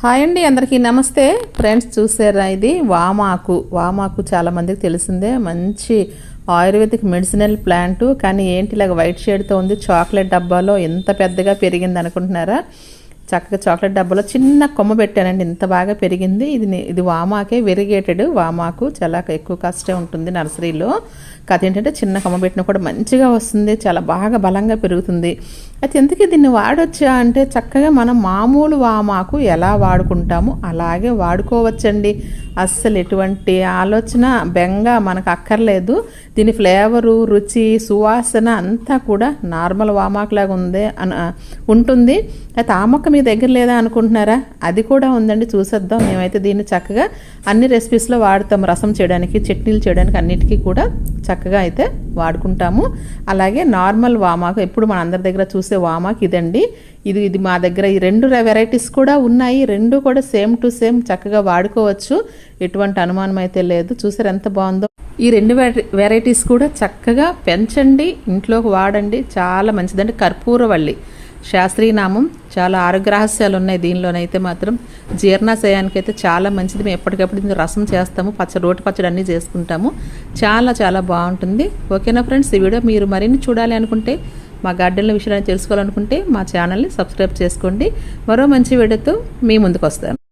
Hi అండి అందరికీ నమస్తే. ఫ్రెండ్స్ చూసారా ఇది? వామాకు. వామాకు చాలా మందికి తెలిసిందే. మంచి ఆయుర్వేదిక్ మెడిసినల్ ప్లాంట్. కానీ ఏంటి ఇలాగ వైట్ షేడ్తో ఉంది? చాక్లెట్ డబ్బాలో ఎంత పెద్దగా పెరిగింది అనుకుంటున్నారా చక్కగా చాక్లెట్ డబ్బాలో చిన్న కొమ్మ పెట్టానండి. ఇంత బాగా పెరిగింది. ఇది ఇది వామాకే వెరిగేటెడ్ వామాకు. చాలా ఎక్కువ కాస్టే ఉంటుంది నర్సరీలో. కథ ఏంటంటే చిన్న కొమ్మ పెట్టినా కూడా మంచిగా వస్తుంది. చాలా బాగా బలంగా పెరుగుతుంది. అయితే ఎందుకు దీన్ని వాడొచ్చా అంటే చక్కగా మనం మామూలు వామాకు ఎలా వాడుకుంటామో అలాగే వాడుకోవచ్చండి. అస్సలు ఎటువంటి ఆలోచన బెంగ మనకు అక్కర్లేదు. దీని ఫ్లేవరు రుచి సువాసన అంతా కూడా నార్మల్ వామాకులాగా ఉంది అని ఉంటుంది. అయితే ఆ మొక్క మీ దగ్గర లేదా అనుకుంటున్నారా? అది కూడా ఉందండి చూసేద్దాం. మేమైతే దీన్ని చక్కగా అన్ని రెసిపీస్లో వాడతాం. రసం చేయడానికి చట్నీలు చేయడానికి అన్నిటికీ కూడా చక్కగా అయితే వాడుకుంటాము. అలాగే నార్మల్ వామాకు ఎప్పుడు మన అందరి దగ్గర చూసే వామాకు ఇదండి. ఇది ఇది మా దగ్గర ఈ రెండు వెరైటీస్ కూడా ఉన్నాయి. రెండు కూడా సేమ్ టు సేమ్ చక్కగా వాడుకోవచ్చు. ఎటువంటి అనుమానం అయితే లేదు. చూసారు ఎంత బాగుందో? ఈ రెండు వెరైటీస్ కూడా చక్కగా పెంచండి. ఇంట్లోకి వాడండి. చాలా మంచిదండి కర్పూరవల్లి. శాస్త్రీయ నామం చాలా ఆరోగ్య రహస్యాలు ఉన్నాయి దీనిలోనైతే మాత్రం. జీర్ణాశయానికి అయితే చాలా మంచిది. మేము ఎప్పటికప్పుడు దీన్ని రసం చేస్తాము పచ్చ రోటి పచ్చడి అన్నీ చేసుకుంటాము. చాలా చాలా బాగుంటుంది. ఓకేనా ఫ్రెండ్స్? ఈ వీడియో మీరు మరిన్ని చూడాలి అనుకుంటే మా గార్డెన్ల విషయాన్ని తెలుసుకోవాలనుకుంటే మా ఛానల్ని సబ్స్క్రైబ్ చేసుకోండి. మరో మంచి వీడియోతో మీ ముందుకు వస్తాను